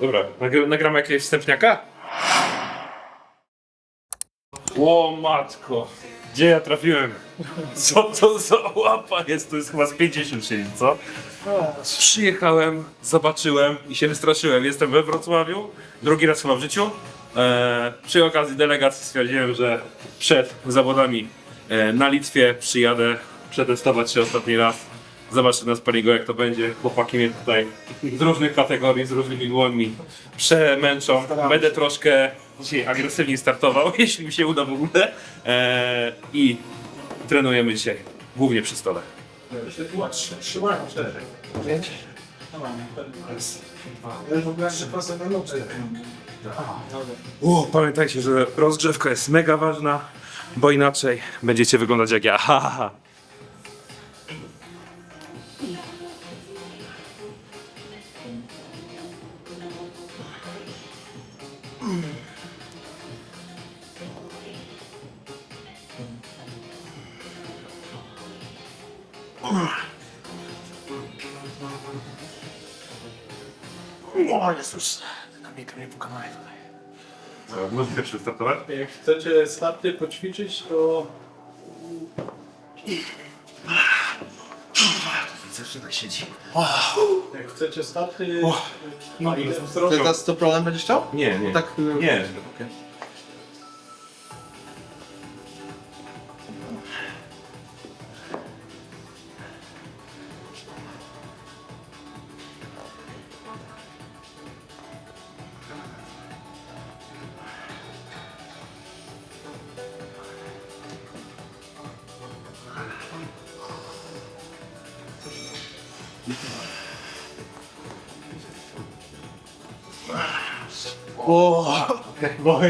Dobra, nagry- nagramy jakiegoś wstępniaka? O matko, gdzie ja trafiłem? Co to za łapa jest? To jest chyba z 50 siedzi, co? Przyjechałem, zobaczyłem i się wystraszyłem. Jestem we Wrocławiu, drugi raz chyba w życiu. E, przy okazji delegacji stwierdziłem, że przed zawodami e, na Litwie przyjadę przetestować się ostatni raz. Zobaczę na sparingu jak to będzie. Chłopaki mnie tutaj z różnych kategorii, z różnymi dłońmi przemęczą. Będę troszkę dzisiaj agresywniej startował, jeśli mi się uda w ogóle. E, I trenujemy dzisiaj, głównie przy stole. O, pamiętajcie, że rozgrzewka jest mega ważna, bo inaczej będziecie wyglądać jak ja. Ha, ha, ha. O Jezus, dynamika mnie pokonuje tutaj. Możecie przystartować? Jak chcecie starty poćwiczyć, to Zawsze tak siedzi. jak chcecie starty, No ile wzrostu teraz to problem będziesz chciał? Nie, nie. Tak, y, Nie. okej.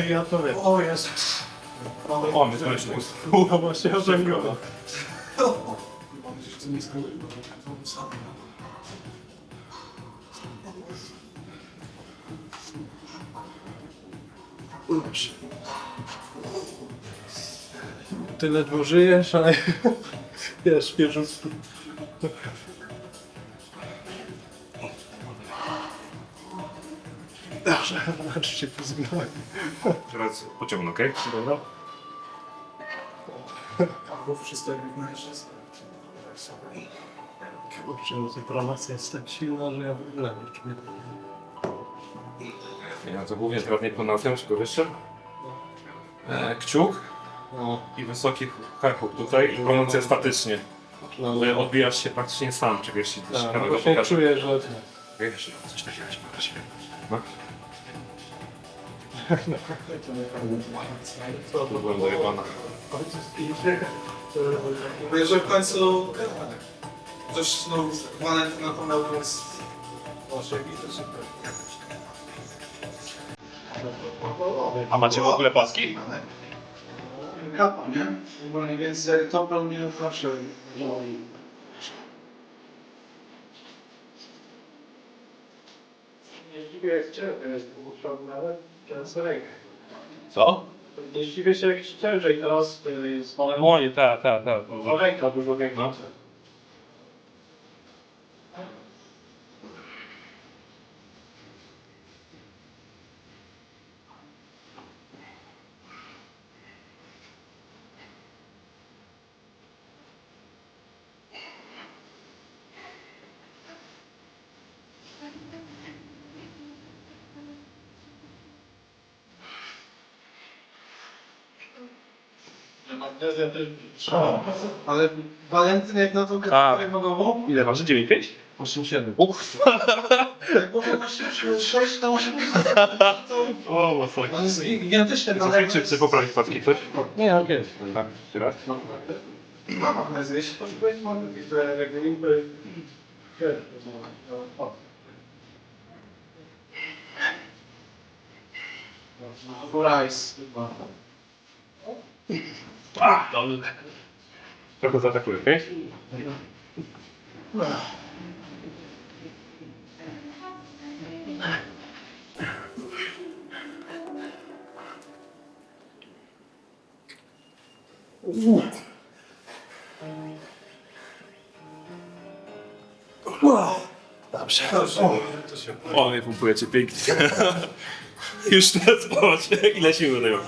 Ja to wiem. O Jezus. O, my to jeszcze No właśnie o tym gadam. Ty ledwo żyjesz, ale wiesz, bierzesz znaczy się pozygnąłem. Teraz pociągnę, okej? Dobra. Mów wszystko jak mężczyzna. Kurczę, no ta promocja jest tak silna, że ja w ogóle nie czuję. Ja to głównie teraz nie pronacjam, tylko wyższym. E, kciuk No, i wysoki harpuk tutaj i pronację statycznie. no, Ale odbijasz się praktycznie sam, czegoś ci coś tak, ciekawego właśnie pokażę. czuję, że... Wiesz, coś takiego ci pokażę. No. Co to byłem dojebana? Mówię, że w końcu coś no, Walentyna pomył, więc A macie w ogóle paski? kapa, nie? Ogólnie, więc to pełni zawsze Nie zdziwię jak ciężej jest, bo nawet Co? Nie zdziwię się jak ciężej teraz y, jest Moje, tak, tak, tak. no, ręka dużo większa. No. Magnezja też Ale Walentyn jak na to A. grę mogą Ile waży? 9,5? 8-7. Uff. Jak mogą właśnie 6 na 8 O, masakra. On jest gigantyczny, Co czy chcesz poprawić paski coś? Nie, okej. Tak, jeszcze raz. Magnezy, jeśli to będzie mogę. Że jak no, o. Rice. A, dobrze. Trochę zaatakuję, okej? Dobrze. O, mnie pompujecie pięknie. Już teraz zobacz, ile siły dają.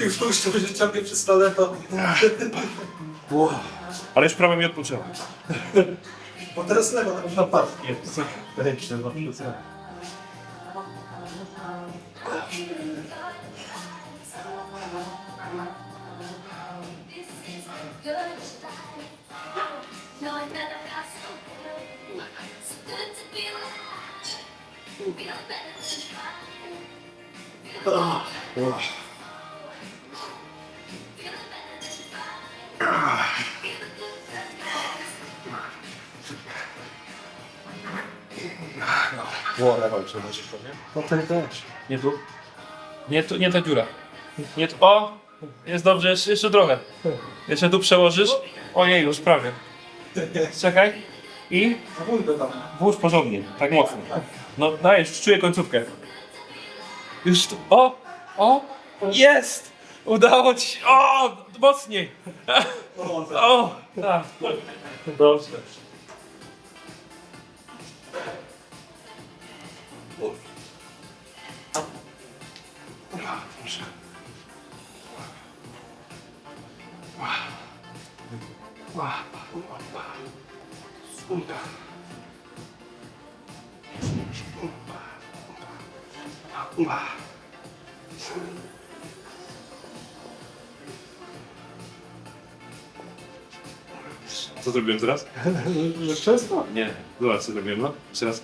Jak wpuszczę życiowie przy stole, to... Ale już prawie mi odpoczęło. Bo teraz lewo na park. No ten też. Nie tu? Nie, tu, nie ta dziura. Nie tu. O! Jest dobrze, jeszcze, jeszcze trochę. Jeszcze tu przełożysz. Ojej, już prawie. Czekaj. I włóż porządnie, tak mocno. No dajesz, czuję końcówkę. Już tu. O! O! Jest! Udało ci się. O! Mocniej! O! Tak. Dobrze. Co zrobiłem teraz? Że często? Nie. Zobacz co zrobiłem, no. Jeszcze raz.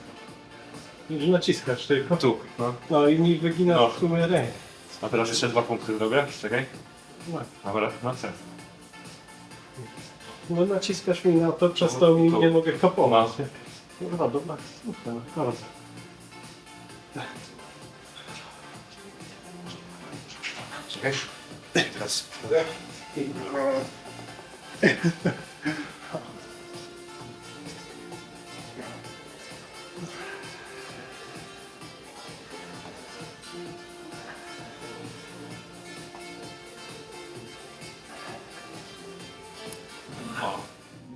Naciskasz tylko. Tu. No. No i mi wygina No. w sumie rękę. A teraz jeszcze dwa punkty zrobię. Czekaj. No. Dobra, no co? No naciskasz mi na to, przez to mi Tu. nie mogę kapować. No. Kurwa, dobra, super, naprawdę. Czekaj. Teraz.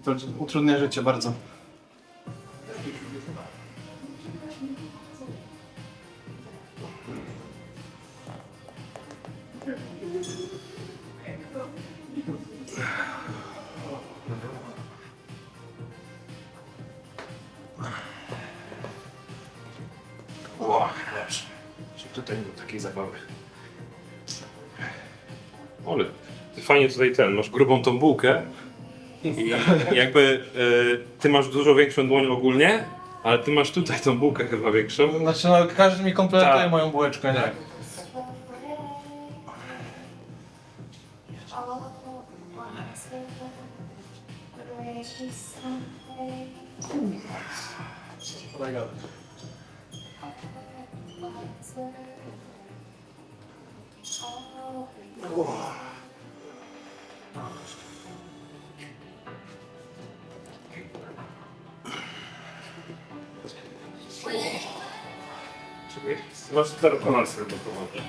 To utrudnia życie bardzo. O, dobrze. Tutaj było takiej zabawy. Ole, ty fajnie tutaj ten, masz grubą tą bułkę i jakby e, ty masz dużo większą dłoń ogólnie, ale ty masz tutaj tą bułkę chyba większą. Znaczy, no, każdy mi komplementuje Tak. moją bułeczkę, nie? Czekaj, Masz teraz panalskę do prowadzenia.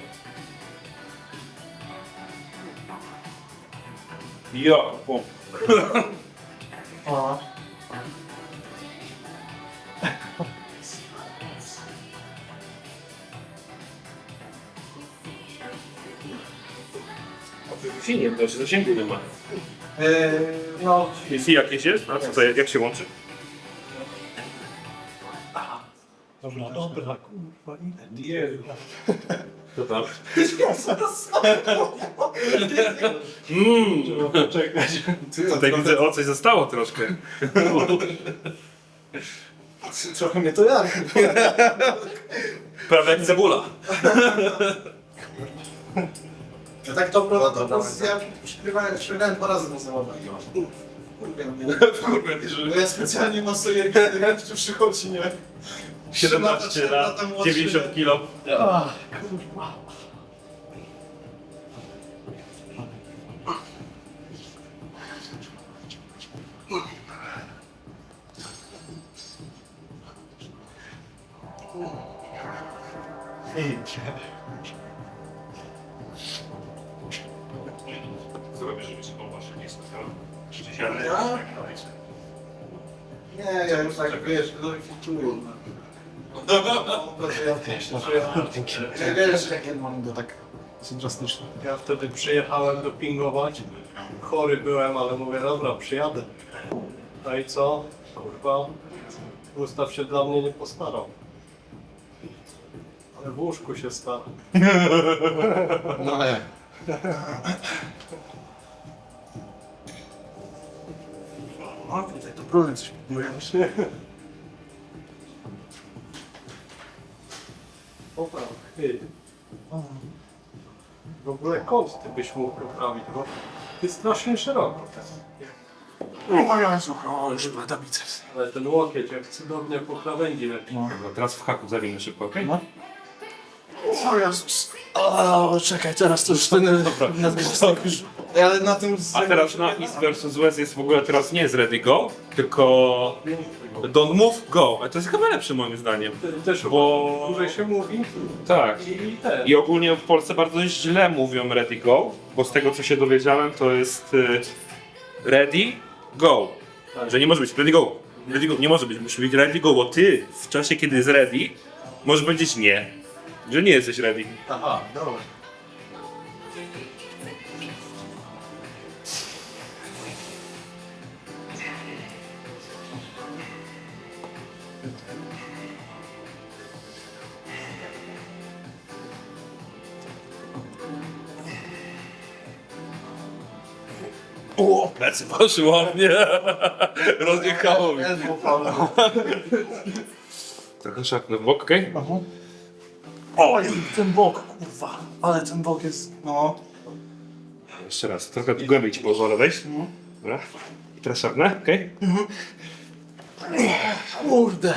Ja, o. O. Wi-Fi nie, to się zasięgu nie ma. Yy, no, Wi-Fi jakieś jest? A co to, jak się łączy? Dobra, dobra, kurwa, ile? To tam. Mmm, trzeba poczekać. Tutaj widzę, o coś zostało troszkę. trochę mnie to jak. Prawie jak cebula. Ja tak to prawda, to po prostu ja przegrywałem, przegrałem dwa razy tą zawodę. Kurwa, mnie. Bo ja specjalnie masuję, kiedy przychodzi, nie? 17 Trzy lat, lata młodszy. 90 kilo. Ach, kurwa. Się pomóc, nie jest to. Ja? Nie, ja już tak wiesz, gloryfikuję. Ja wiesz, jak ja mam go tak drastycznie. Ja wtedy przyjechałem dopingować. Chory byłem, ale mówię, dobra, przyjadę. No i co? Kurwa, Gustaw się dla mnie nie postarał. Ale w łóżku się starał. No jak? O, tutaj to problem coś mówisz. Popraw, ty. W ogóle kąt ty byś mógł poprawić, bo ty strasznie szeroko. O Jezu, o, już pada biceps. Ale ten łokieć jak cudownie po krawędzi leci. Dobra, teraz w haku zawinę szybko, okej? No. O Jezus. O, czekaj, teraz to już ten... Ale na tym... A teraz na East vs West jest w ogóle teraz nie z Ready Go, tylko Don't Move Go. A to jest chyba lepszy moim zdaniem. Też Bo- dużo się mówi Tak. i, ten. I ogólnie w Polsce bardzo źle mówią Ready Go, bo z tego co się dowiedziałem to jest y, Ready Go. Tak. Że nie może być Ready Go. Ready Go nie może być, musi być Ready Go, bo ty w czasie kiedy jest ready możesz powiedzieć nie. Że nie jesteś ready. Aha, dobra. O, plecy poszły ładnie. Rozjechało mi. Trochę szarpnę w bok, okej? O, ten bok, kurwa. Ale ten bok jest... No. Jeszcze raz, trochę głębiej ci pozwolę wejść. Dobra. I teraz szarpnę, okej? Kurde.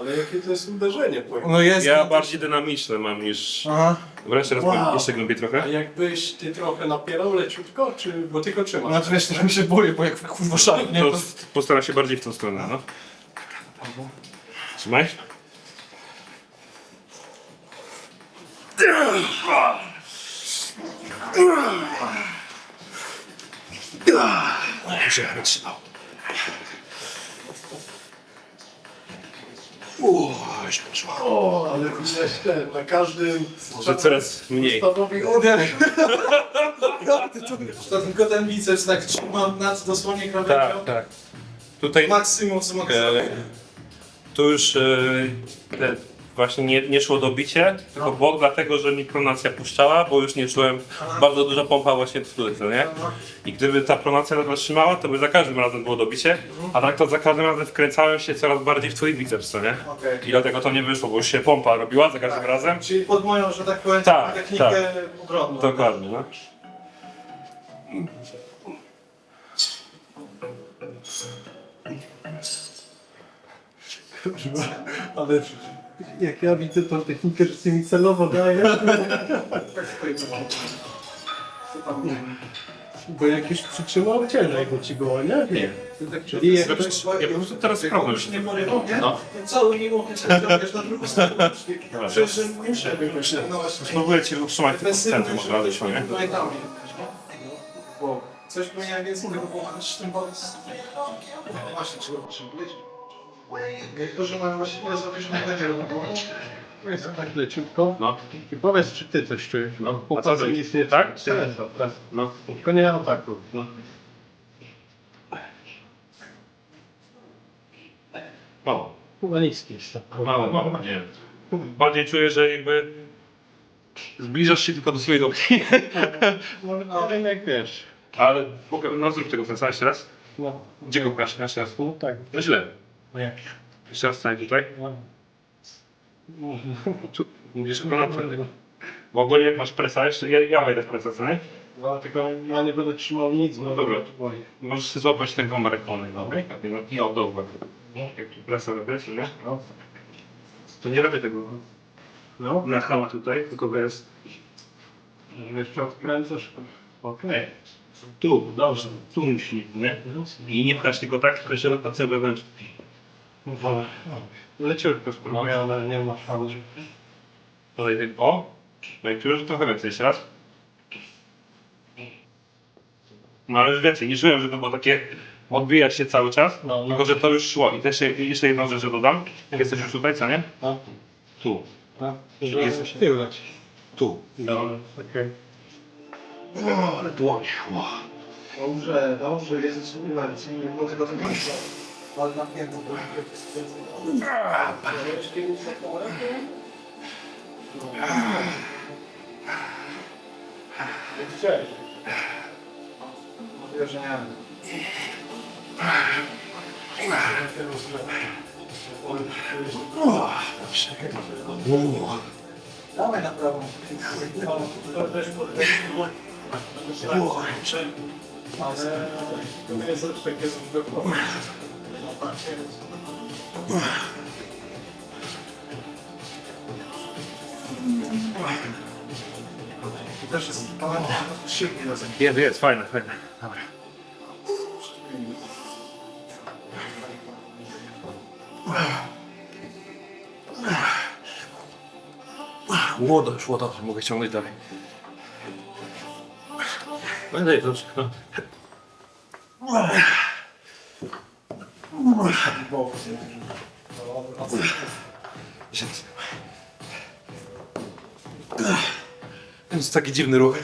Ale jakie to jest uderzenie, powiem. No jest... Ja bardziej dynamiczne mam niż... Aha. Dobra, jeszcze raz Wow. głębiej, jeszcze głębiej A trochę. jakbyś ty trochę napierał leciutko, czy bo tylko trzymasz? No to wiesz, trochę się boję, bo jak kurwa szarpnie, To to... postaram się bardziej w tą stronę, no. Trzymaj. Już ja wytrzymał. Już poszło. O, ale widać ten, na każdym Może coraz mniej. Uder. To tylko ten biceps tak trzymam nad dosłownie krawędzią. Tak, tak. Tutaj Maksimum co mogę E, zrobić. tu już e, te, właśnie nie, nie szło dobicie, tylko bok, dlatego że mi pronacja puszczała, bo już nie czułem bardzo duża pompa właśnie w co nie? I gdyby ta pronacja nadal trzymała, to by za każdym razem było dobicie, a tak to za każdym razem wkręcałem się coraz bardziej w twój biceps, co nie? Okej. I dlatego to nie wyszło, bo już się pompa robiła za każdym razem. Czyli pod moją, że tak powiem, Tak, technikę obronną. Dokładnie, no. Ale jak ja widzę tą technikę, że ty mi celowo dajesz, bo jak już przytrzymał cię, jakby ci było, nie? Nie. Czyli jak Ja po prostu teraz sprawdzę. już nie porywał, nie? No. To cały nie mógł wiesz, na drugą stronę. Dobra, Przecież muszę. No właśnie. Spróbuję cię utrzymać tylko w centrum, może radę się, nie? No i tam jakaś, nie? Bo coś więcej tego było z tym pomysł. No właśnie, czego potrzebujesz? Niektórzy mają właśnie nie zrobić na jest tak leciutko. No. I powiedz, czy ty coś czujesz. No. A co zrobić? nic nie Tak? tak. No. Tylko nie ataku. No. Mało. Chyba niski jest. tak. Mało, mało, nie. Bardziej czuję, że jakby zbliżasz się tylko do swojego No, no jak wiesz. Ale no zrób tego presa jeszcze raz. No, Gdzie go pokaż? Jeszcze raz. no tak. No źle. No jak? Jeszcze raz stań tutaj. No. Mówisz go na Bo ogólnie masz presa, jeszcze ja, ja wejdę w presa, co nie? No, tylko ja nie będę trzymał nic, bo Dobra. boję. Możesz sobie złapać ten gomarek polny, dobra? No i od dołu. Jak tu presa robię, czy nie? No. To nie robię tego No, na hama tutaj, tylko wiesz, jeszcze odkręcasz. Okej. tu, dobrze, tu musi, nie? I nie pchać tylko tak, tylko się rotację wewnętrzną. No. Leciutko spróbuję, ale nie ma szans. Tutaj o, no i tu już trochę więcej, jeszcze raz. No ale już więcej, nie czułem, że to było takie Odbijać się cały czas, No, no. tylko że to już szło. I też je- jeszcze jedną rzecz dodam. Jak jesteś już tutaj, co nie? No. Tu. No. Jesteś tu. Dobra, okej. Ale dłoń. Dobrze, dobrze, jest słuchaj, nie było tego tego Ale na piętro. Cześć. Mówię, że nie. Dawaj na prawo. Ale to zwykłe. I też jest pełen silnie na Jest, jest, fajne, fajne. Dobra. Łodo, szło dobrze, mogę ciągnąć dalej. No daj, dobrze. No. Jest. To jest taki dziwny ruch.